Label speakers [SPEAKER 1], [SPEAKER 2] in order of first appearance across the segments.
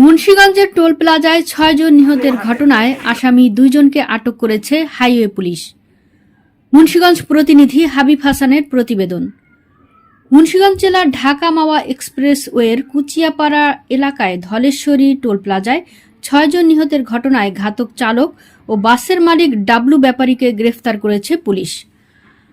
[SPEAKER 1] মুন্সিগঞ্জের টোল প্লাজায় ছয়জন নিহতের ঘটনায় আসামি দুইজনকে আটক করেছে হাইওয়ে পুলিশ। মুন্সিগঞ্জ প্রতিনিধি হাবিব হাসানের প্রতিবেদন। মুন্সিগঞ্জ জেলার ঢাকা মাওয়া এক্সপ্রেসওয়ের কুচিয়াপাড়া এলাকায় ধলেশ্বরী টোল প্লাজায় ছয়জন নিহতের ঘটনায় ঘাতক চালক ও বাসের মালিক ডাবলু ব্যাপারীকে গ্রেফতার করেছে পুলিশ।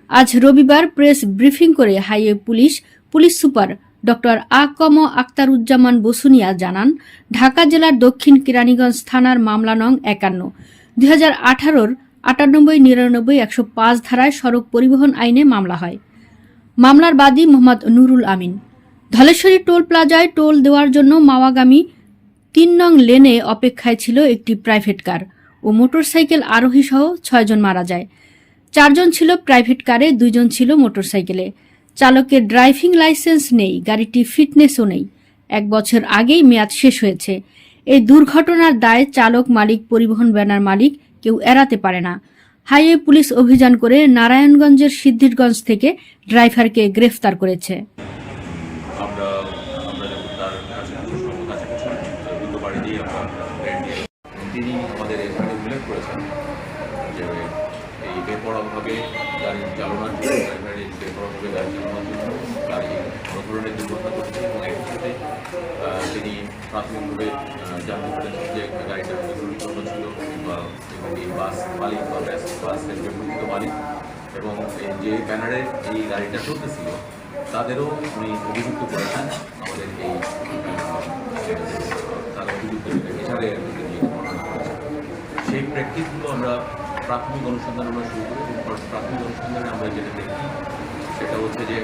[SPEAKER 1] আজ রবিবার প্রেস ব্রিফিং করে highway police police super doctor AKM Akhtaruzzaman Basunia জানান, ঢাকা জেলার দক্ষিণ কেরানীগঞ্জ থানার মামলা নং একান্ন। দুই হাজার আঠারোর আটানব্বই, নিরানব্বই, একশো পাঁচ ধারায় সড়ক পরিবহন আইনে মামলা হয়। মামলার বাদী মোহাম্মদ নুরুল আমিন। ধলেশ্বরী টোল প্লাজায় টোল দেওয়ার জন্য মাওয়াগামী তিন নং লেনে অপেক্ষায় ছিল একটি প্রাইভেট কার ও মোটরসাইকেল আরোহী সহ ছয়জন মারা যায়। চারজন ছিল প্রাইভেট কারে, দুইজন ছিল মোটরসাইকেলে। চালকের ড্রাইভিং লাইসেন্স নেই গাড়িটি ফিটনেসও নেই। এক বছর আগেই মেয়াদ শেষ হয়েছে। এই দুর্ঘটনার দায় চালক, মালিক, পরিবহন ব্যানার মালিক কেউ এড়াতে পারে না। হাইওয়ে পুলিশ অভিযান করে নারায়ণগঞ্জের সিদ্ধিরগঞ্জ থেকে ড্রাইভারকে গ্রেফতার করেছে।
[SPEAKER 2] তিনি আমাদের এখানে উল্লেখ করেছেন যে এই বেপরোয়াভাবে গাড়ি চালানোর জন্য ড্রাইভারের বেপরোয়াভাবে গাড়ি চালানোর জন্য গাড়ি কোনো ধরনের দুর্ঘটনা ঘটেছে এবং একই সাথে আহ, তিনি প্রাথমিকভাবে জানতে পেরেছেন যে গাড়িটা দুর্ঘটনা ছিল কিংবা এই বাস মালিক বা বাসের যে প্রকৃত মালিক এবং যে ব্যানারে এই গাড়িটা চলতেছিল তাদেরও উনি অভিযুক্ত করেছেন। আমাদের এই তার অভিযুক্ত হিসাবে সেই প্র্যাকটিসগুলো আমরা প্রাথমিক অনুসন্ধান আমরা শুরু করি, এবং প্রাথমিক অনুসন্ধানে আমরা যেটা দেখি, সেটা হচ্ছে যে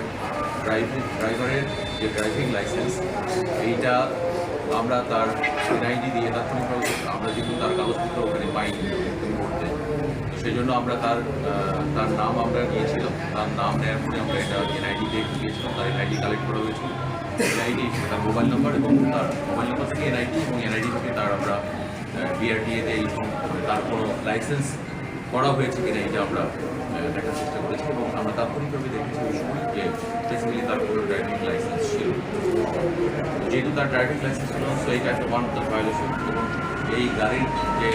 [SPEAKER 2] ড্রাইভিং, ড্রাইভারের যে ড্রাইভিং লাইসেন্স, এইটা আমরা তার এনআইডি দিয়ে তাৎক্ষণিকভাবে আমরা যেহেতু তার কাগজপত্র ওখানে পাইনি এই মুহূর্তে। তো সেই জন্য আমরা তার তার নাম আমরা নিয়েছিলাম। তার নাম নেওয়ার পরে আমরা এটা এনআইডি দিয়ে গিয়েছিলাম তার এনআইডি কালেক্ট করা হয়েছিল। এনআইডি তার মোবাইল নাম্বার এবং তার মোবাইল নাম্বার থেকে এনআইডি এবং এনআইডি থেকে তার আমরা বিআরটিএতে এই তার কোনো লাইসেন্স করা হয়েছে কিনা এটা আমরা দেখার চেষ্টা করেছি এবং আমরা তাৎক্ষণিকভাবে দেখেছি ওই সময় যে বেসিক্যালি তার কোনো ড্রাইভিং লাইসেন্স ছিল। যেহেতু তার ড্রাইভিং লাইসেন্স ছিল সো এইটা একটা ওয়ান অফ দ্য ভায়োলেশন এবং এই গাড়ির যে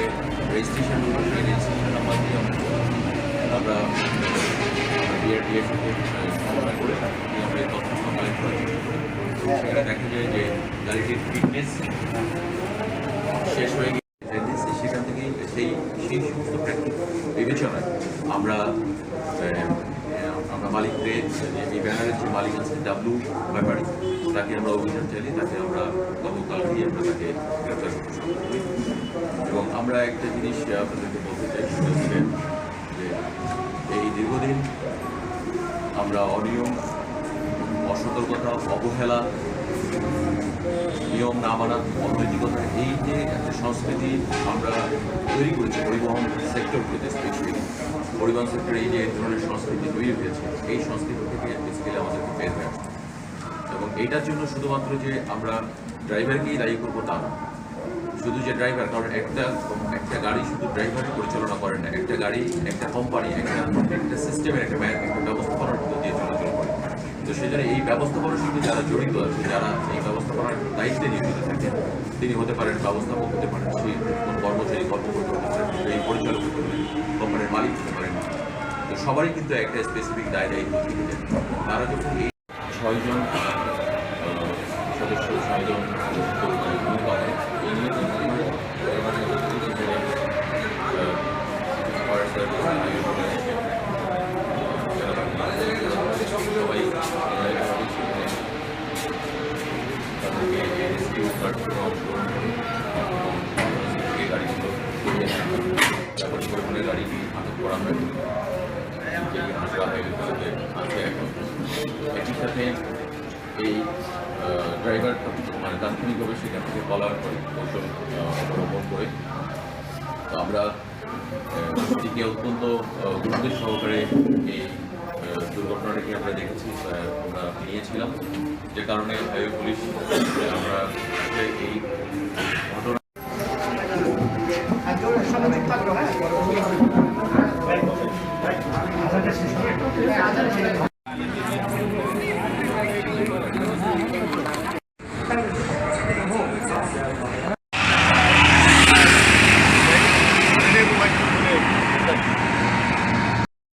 [SPEAKER 2] রেজিস্ট্রেশন সেই রেজিস্ট্রেশন নাম্বার দিয়ে আমরা আমরা দেখা যায় যে শেষ হয়ে সেখান থেকে সেই সেই সমস্ত প্র্যাকটিস বিবেচনায় আমরা আমরা মালিকদের এই ব্যানারের যে মালিক আছে ডাব্লু ব্যাপারী, তাকে আমরা অভিযান চাইলে তাকে আমরা গতকালকেই আমরা তাকে গ্রেপ্তার করতে এবং আমরা একটা জিনিস আপনাদেরকে বলতে চাই, সেটা হচ্ছে যে এই দীর্ঘদিন আমরা অনিয়ম, অসতর্কতা, অবহেলা নিয়ম না মানা, অনৈতিকতা, এই যে একটা সংস্কৃতি আমরা তৈরি করেছি, পরিবহন সেক্টরগুলোতে স্পেশালি পরিবহন সেক্টরে এই যে এই ধরনের সংস্কৃতি তৈরি হয়েছে, এই সংস্কৃতি থেকে বেসিক্যালি আমাদেরকে বের হয়ে এবং এইটার জন্য শুধুমাত্র যে আমরা ড্রাইভারকেই দায়ী করব তা না। শুধু যে ড্রাইভার কারণ একটা একটা গাড়ি শুধু ড্রাইভার পরিচালনা করে না, একটা গাড়ি, একটা কোম্পানি একটা একটা সিস্টেমের একটা একটা ব্যবস্থাপনার মধ্যে দিয়ে চলাচল তো সেজন্য এই ব্যবস্থাপনার সঙ্গে যারা জড়িত আছে যারা এই ব্যবস্থাপনার দায়িত্বে নিয়োজিত থাকে তিনি হতে পারেন ব্যবস্থাপক, হতে পারেন সেই কোনো কর্মচারী, কর্মকর্তা হতে পারেন এই পরিচালক হতে পারেন, কোম্পানির মালিক হতে পারেন। তো সবারই কিন্তু একটা স্পেসিফিক দায়, দায়িত্ব থেকে যায়। তারা যখন এই ছয়জন সদস্য, ছয়জন তাৎক্ষণিকভাবে সেখান থেকে পলায়ন করে, কৌশল অবলম্বন করে। তো আমরা এটিকে অত্যন্ত গুরুত্বের সহকারে এই দুর্ঘটনাটিকে আমরা দেখেছি আমরা নিয়েছিলাম। যে কারণে হাইওয়ে পুলিশ, আমরা এই ঘটনা আচ্ছা, আচ্ছা, আচ্ছা।